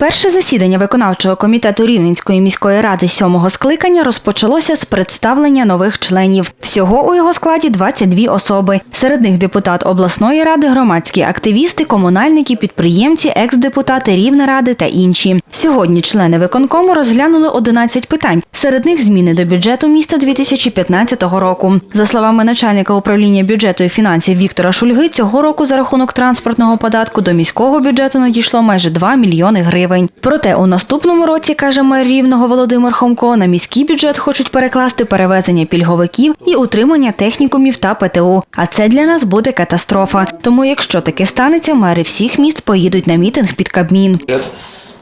Перше засідання виконавчого комітету Рівненської міської ради сьомого скликання розпочалося з представлення нових членів. Всього у його складі 22 особи. Серед них депутат обласної ради, громадські активісти, комунальники, підприємці, екс-депутати Рівнеради та інші. Сьогодні члени виконкому розглянули 11 питань. Серед них зміни до бюджету міста 2015 року. За словами начальника управління бюджету і фінансів Віктора Шульги, цього року за рахунок транспортного податку до міського бюджету надійшло майже 2 мільйони гривень. Проте у наступному році, каже мер Рівного Володимир Хомко, на міський бюджет хочуть перекласти перевезення пільговиків і утримання технікумів та ПТУ. А це для нас буде катастрофа. Тому, якщо таке станеться, мери всіх міст поїдуть на мітинг під Кабмін.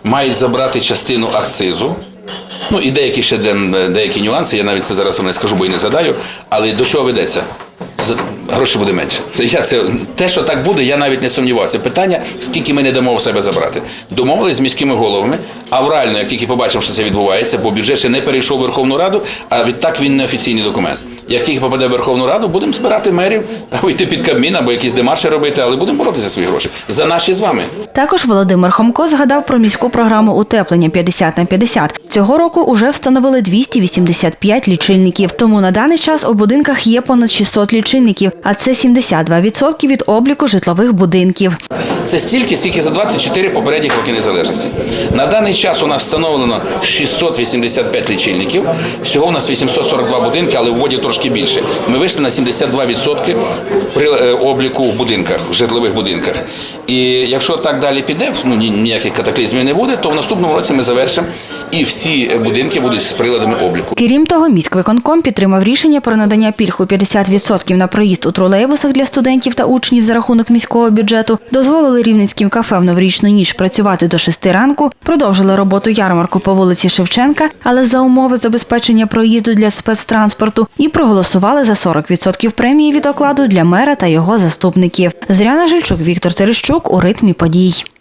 Мають забрати частину акцизу. Ну і деякі ще деякі нюанси, я навіть це зараз вам не скажу, бо і не згадаю. Але до чого ведеться? Грошей буде менше. Це я це те, що так буде, я навіть не сумнівався. Питання, скільки ми не дамо в себе забрати. Домовились з міськими головами, а в як тільки побачимо, що це відбувається, бо бюджет ще не перейшов в Верховну Раду, а відтак він не офіційний документ. Як тільки попаде в Верховну Раду, будемо збирати мерів, або йти під Кабмін, або якісь демарші робити, але будемо боротися за свої гроші. За наші з вами. Також Володимир Хомко згадав про міську програму утеплення 50 на 50. Цього року уже встановили 285 лічильників. Тому на даний час у будинках є понад 600 лічильників, а це 72% від обліку житлових будинків. Це стільки, скільки за 24 попередніх роки незалежності. На даний час у нас встановлено 685 лічильників. Всього у нас 842 будинки, але в воді трошки більше. Ми вийшли на 72% при е, обліку в будинках, в житлових будинках. І якщо так далі піде, ну ніяких катаклізмів не буде, то в наступному році ми завершимо і всі будинки будуть з приладами обліку. Крім того, міськвиконком підтримав рішення про надання пільг у 50% на проїзд у тролейбусах для студентів та учнів за рахунок міського бюджету, дозволили рівненським кафе в новорічну ніч працювати до 6 ранку, продовжили роботу ярмарку по вулиці Шевченка, але за умови забезпечення проїзду для спецтранспорту, і проголосували за 40% премії від окладу для мера та його заступників. Зряна Жильчук, Віктор Терещук у ритмі подій.